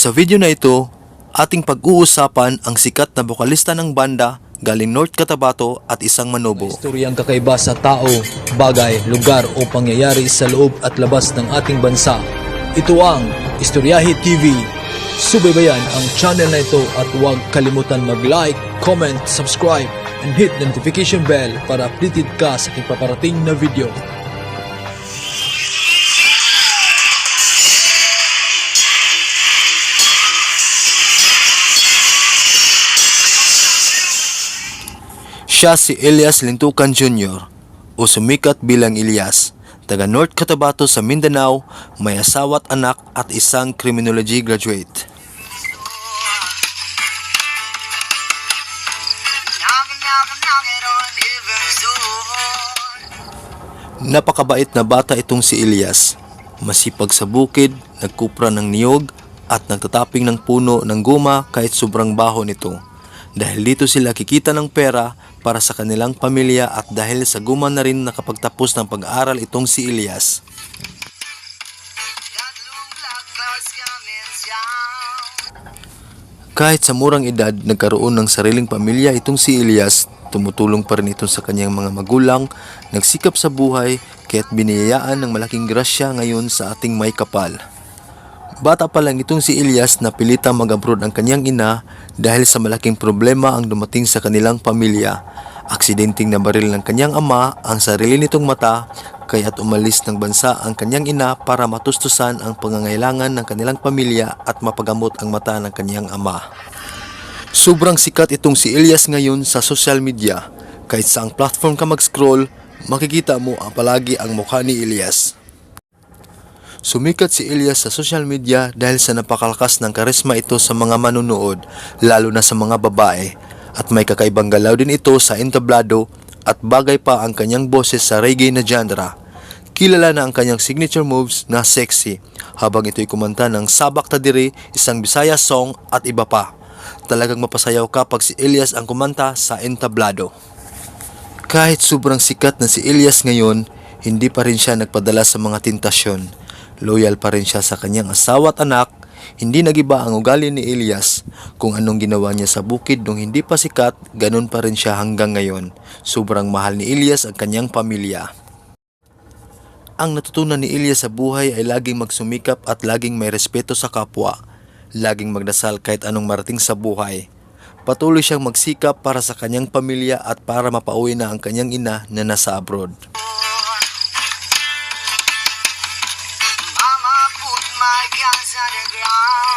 Sa video na ito, ating pag-uusapan ang sikat na bokalista ng banda galing North Cotabato at isang manobo. Istoryang kakaiba sa tao, bagay, lugar o pangyayari sa loob at labas ng ating bansa. Ito ang Istoryahi TV. Subaybayan ang channel na ito at huwag kalimutan mag-like, comment, subscribe, and hit notification bell para updated ka sa aking paparating na video. Siya si Elias Lintukan Jr. o sumikat bilang Elias, taga North Cotabato sa Mindanao, may asawa at anak at isang criminology graduate. Napakabait na bata itong si Elias. Masipag sa bukid, nagkupra ng niyog at nagtataping ng puno ng guma kahit sobrang baho nito. Dahil dito sila kikita ng pera para sa kanilang pamilya at dahil sa guma na rin nakapagtapos ng pag-aaral itong si Elias. Kahit sa murang edad, nagkaroon ng sariling pamilya itong si Elias, tumutulong pa rin ito sa kanyang mga magulang, nagsikap sa buhay, kaya't biniyayaan ng malaking grasya ngayon sa ating may kapal. Bata pa lang itong si Elias na pilitang mag-abroad ang kanyang ina dahil sa malaking problema ang dumating sa kanilang pamilya. Aksidenteng nabaril ng kanyang ama ang sarili nitong mata kaya't umalis ng bansa ang kanyang ina para matustusan ang pangangailangan ng kanilang pamilya at mapagamot ang mata ng kanyang ama. Sobrang sikat itong si Elias ngayon sa social media. Kahit sa ang platform ka mag-scroll, makikita mo ang palagi ang mukha ni Elias. Sumikat si Elias sa social media dahil sa napakalakas ng karisma ito sa mga manunood, lalo na sa mga babae. At may kakaibang galaw din ito sa entablado at bagay pa ang kanyang boses sa reggae na genre. Kilala na ang kanyang signature moves na sexy habang ito'y kumanta ng Sabak Tadiri, isang Bisaya song at iba pa. Talagang mapasayaw ka pag si Elias ang kumanta sa entablado. Kahit sobrang sikat na si Elias ngayon, hindi pa rin siya nagpadala sa mga tentasyon. Loyal pa rin siya sa kanyang asawa at anak. Hindi nagiba ang ugali ni Elias. Kung anong ginawa niya sa bukid nung hindi pa sikat, ganun pa rin siya hanggang ngayon. Sobrang mahal ni Elias ang kanyang pamilya. Ang natutunan ni Elias sa buhay ay laging magsumikap at laging may respeto sa kapwa. Laging magdasal kahit anong marating sa buhay. Patuloy siyang magsikap para sa kanyang pamilya at para mapauwi na ang kanyang ina na nasa abroad. Guns on.